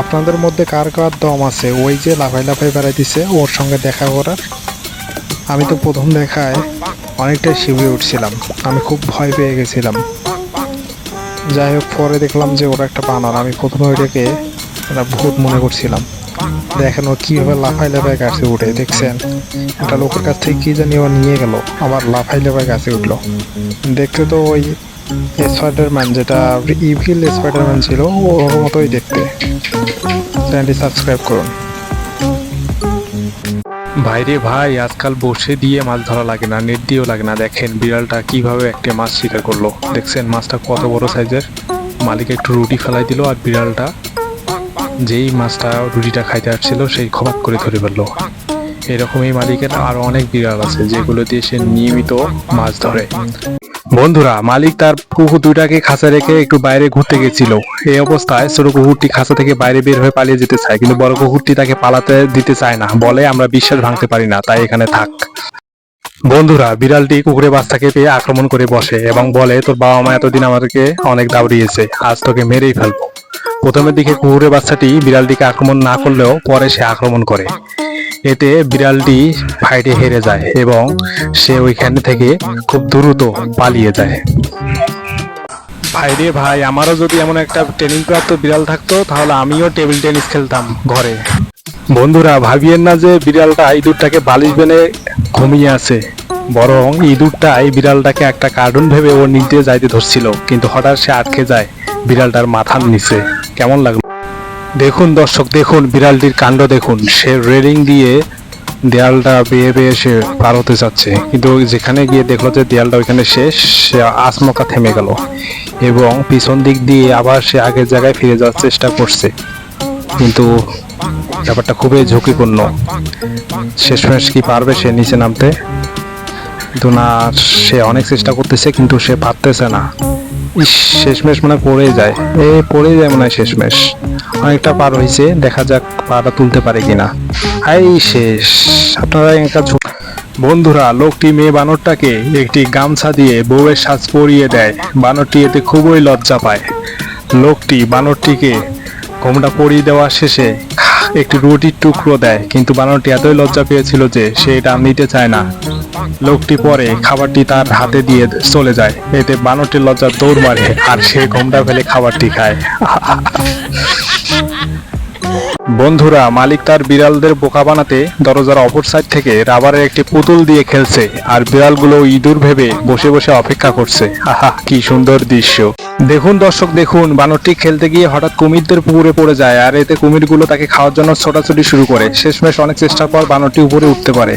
আপনাদের মধ্যে কার কার দম আছে? ওই যে লাফাই লাফাই বেড়াই বেড়াইতেছে, ওর সঙ্গে দেখা করার। আমি তো প্রথম দেখায় অনেকটাই শিবিয়ে উঠছিলাম। আমি খুব ভয় পেয়ে গেছিলাম। যাই হোক, পরে দেখলাম যে ওরা একটা বানর। আমি প্রথমে ওইটাকে ভূত মনে করছিলাম। দেখেন ও কীভাবে লাফাই লাফাই গাছে উঠে, দেখছেন? একটা লোকের কাছ থেকে কী জানি ও নিয়ে গেল, আবার লাফাই লাফাই গাছে উঠল। দেখতে তো ওই স্পাইডারম্যান যেটা ইভিল স্পাইডারম্যান ছিল ওর মতোই দেখতে। চ্যানেলটি সাবস্ক্রাইব করুন। ভাইরে ভাই, আজকাল বসে দিয়ে মাছ ধরা লাগে না নেট দিয়েও লাগে না। দেখেন বিড়ালটা কীভাবে একটা মাছ শিকার করল। দেখছেন মাছটা কত বড় সাইজের মালিক একটু রুটি ফেলাই দিল আর বিড়ালটা যেই মাছটা রুটিটা খাইতে আসছিল, সেই খবাত করে ধরে ফেলল। এরকম এই মালিকের আরও অনেক বিড়াল আছে যেগুলো দিয়ে সে নিয়মিত মাছ ধরে। বন্ধুরা মালিক তার কুকুর দুটাকে খাঁচা রেখে একটু বাইরে ঘুরতে গেছিল। এই অবস্থায় ছোট কুকুরটি খাঁচা থেকে বাইরে বের হয়ে পালিয়ে যেতে চায় কিন্তু বড় কুকুরটি তাকে পালাতে দিতে চায় না। বলে আমরা বিশ্বাস ভাঙতে পারি না তাই এখানে থাক। বন্ধুরা বিড়ালটি কুকুরের বাচ্চাকে পেয়ে আক্রমণ করে বসে এবং বলে তোর বাবা মা এতদিন আমাদেরকে অনেক দাবড়িয়েছে আজ তোকে মেরেই ফেলব। প্রথমের দিকে কুকুরের বাচ্চাটি বিড়ালটিকে আক্রমণ না করলেও পরে সে আক্রমণ করে। এতে বিড়ালটি ফাইটে হেরে যায় এবং সে ওইখান থেকে খুব দ্রুত পালিয়ে যায়। ভাই রে ভাই, আমারও যদি এমন একটা ট্রেনিং প্রাপ্ত বিড়াল থাকতো, তাহলে আমিও টেবিল টেনিস খেলতাম ঘরে। বন্ধুরা, ভাবিয়েন না যে বিড়ালটা ইঁদুরটাকে বালিশ বেনে ঘুমিয়ে আছে। বরং ইঁদুরটা এই বিড়ালটাকে একটা কার্টুন ভেবে ওর দিয়ে যাইতে ধরছিল, কিন্তু হঠাৎ সে আটকে যায়। বিড়ালটার মাথার নিচে। কেমন লাগল? দেখুন দর্শক, দেখুন বিড়ালটির কাণ্ড দেখুন। সে রেলিং দিয়ে দেয়ালটা বেয়ে বেয়ে সে পার হতে যাচ্ছে কিন্তু যেখানে গিয়ে দেখল যে দেয়ালটা ওইখানে শেষ, সে আসমকা থেমে গেল এবং পিছন দিক দিয়ে আবার সে আগের জায়গায় ফিরে যাওয়ার চেষ্টা করছে। কিন্তু ব্যাপারটা খুবই ঝুঁকিপূর্ণ। শেষমেশ কি পারবে সে নিচে নামতে? কিন্তু না, সে অনেক চেষ্টা করতেছে, কিন্তু সে পারতেছে না। ইস, শেষমেশ মানে পড়ে যায়। এ পড়ে যায় মনে হয় শেষমেশ। অনেকটা পার হয়েছে, দেখা যাক পাটা তুলতে পারে কিনা। হাই, শেষ। আপনারা একটা বন্ধুরা, লোকটি মেয়ে বানরটাকে একটি গামছা দিয়ে বউয়ের সাজ পরিয়ে দেয়। বানরটি এতে খুবই লজ্জা পায়। লোকটি বানরটিকে ঘোমটা পরিয়ে দেওয়া শেষে একটি রুটির টুকরো দেয়। কিন্তু বানরটি এতই লজ্জা পেয়েছিল যে সে এটা নিতে চায় না। লোকটি পরে খাবারটি তার হাতে দিয়ে চলে যায়। এতে বানরটির লজ্জা দৌড় মারে আর সে ঘোমটা ফেলে খাবারটি খায়। বন্ধুরা, মালিক তার বিড়ালদের বোকা বানাতে দরজার অপর সাইড থেকে রাবারের একটি পুতুল দিয়ে খেলছে আর বিড়ালগুলো ইঁদুর ভেবে বসে বসে অপেক্ষা করছে। আহা, কি সুন্দর দৃশ্য। দেখুন দর্শক, দেখুন, বানরটি খেলতে গিয়ে হঠাৎ কুমিরদের পুকুরে পড়ে যায় আর এতে কুমিরগুলো তাকে খাওয়ার জন্য ছোটাছুটি শুরু করে। শেষমেশ অনেক চেষ্টার পর বানরটি উপরে উঠতে পারে।